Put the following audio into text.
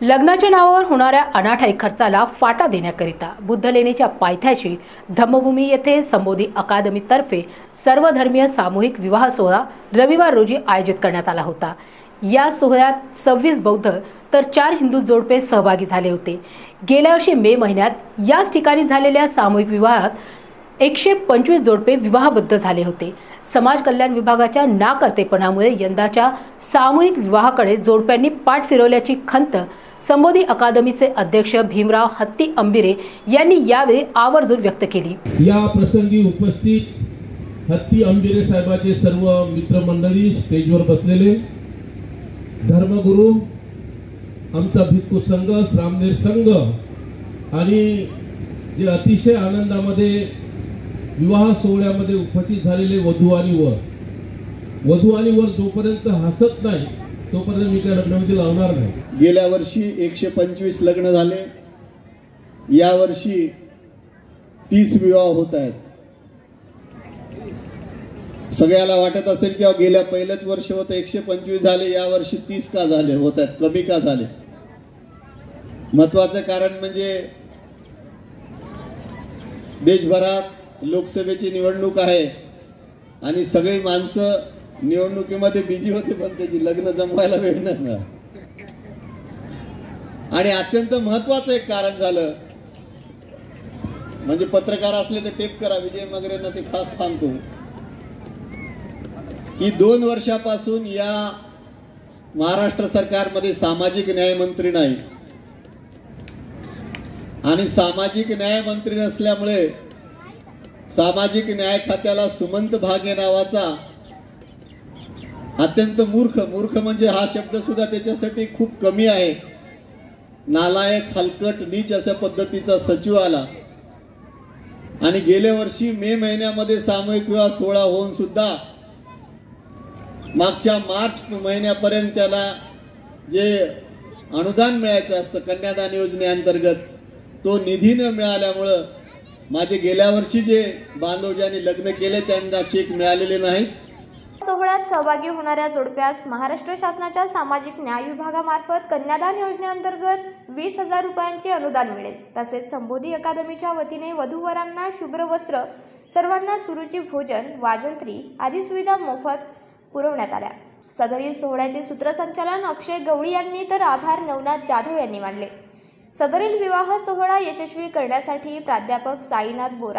लग्नाच्या नावावर होणाऱ्या अनाठाई खर्चाला फाटा देण्याकरिता बुद्धलेणीच्या पायथ्याशी धम्मभूमी येथे संबोधी अकादमीतर्फे सर्वधर्मीय सामूहिक विवाह सोहळा रविवार रोजी आयोजित करण्यात आला होता. या सोहळ्यात सव्वीस बौद्ध तर चार हिंदू जोडपे सहभागी झाले होते. गेल्या वर्षी मे महिन्यात याच ठिकाणी झालेल्या सामूहिक विवाहात एकशे पंचवीस जोडपे विवाहबद्ध झाले होते. समाज कल्याण विभागाच्या नाकर्तेपणामुळे यंदाच्या सामूहिक विवाहाकडे जोडप्यांनी पाठ फिरवल्याची खंत संबोधी अकादमीचे अध्यक्ष भीमराव हत्ती अंबिरे यांनी यावेळी आवर्जून व्यक्त केली. या प्रसंगी उपस्थित हत्ती अंबिरे साहेबांचे सर्व मित्रमंडळी स्टेजवर बसलेले धर्मगुरू आमचा भिक्खू संघ श्रामनेर संघ आणि जे अतिशय आनंदामध्ये विवाह सोहळ्यामध्ये उपस्थित झालेले वधू आणि वर. वधू आणि वर जोपर्यंत हसत नाही तोपर्यंत मी काय लग्नामध्ये लावणार नाही. गेल्या वर्षी एकशे पंचवीस लग्न झाले. या वर्षी तीस विवाह होत आहेत. सगळ्याला वाटत असेल की गेल्या पहिलंच वर्ष होतं एकशे पंचवीस झाले या वर्षी तीस का झाले होत आहेत कमी का झाले? महत्वाचं कारण म्हणजे देशभरात लोकसभेची निवडणूक आहे आणि सगळी माणसं निवडणुकीमध्ये बिझी होते पण त्याची लग्न जमवायला वेळ नाही मिळाला. आणि अत्यंत महत्वाचं एक कारण झालं. म्हणजे पत्रकार असले तर टेप करा विजय मगरेंना ते खास सांगतो. की दोन वर्षापासून या महाराष्ट्र सरकारमध्ये सामाजिक न्याय मंत्री नाही. आणि सामाजिक न्याय मंत्री नसल्यामुळे सामाजिक न्याय खात्याला सुमंत भागे नावाचा अत्यंत मूर्ख. मूर्ख म्हणजे हा शब्द सुद्धा त्याच्यासाठी खूप कमी आहे. नालायक हलकट नीच अशा पद्धतीचा सचिव आला. आणि गेल्या वर्षी मे महिन्यामध्ये सामूहिक विवाह सोहळा होऊन सुद्धा मागच्या मार्च महिन्यापर्यंत त्याला जे अनुदान मिळायचं असतं कन्यादान योजनेअंतर्गत तो निधी न मिळाल्यामुळं माझे गेल्या वर्षी जे बांधव ज्यांनी लग्न केले त्यांना चेक मिळालेले नाहीत. सोहळ्यात सहभागी होणाऱ्या जोडप्यास महाराष्ट्र शासनाच्या सामाजिक न्याय विभागामार्फत कन्यादान योजनेअंतर्गत वीस हजार रुपयांचे अनुदान मिळेल. तसेच संबोधी अकादमीच्या वतीने वधूवरांना शुभ्र वस्त्र सर्वांना सुरुची भोजन वाजंत्री आदी सुविधा मोफत पुरवण्यात आल्या. सदरील सोहळ्याचे सूत्रसंचालन अक्षय गवळी यांनी तर आभार नवनाथ जाधव यांनी मानले. सदरील विवाह सोहळा यशस्वी करण्यासाठी प्राध्यापक साईनाथ बोरा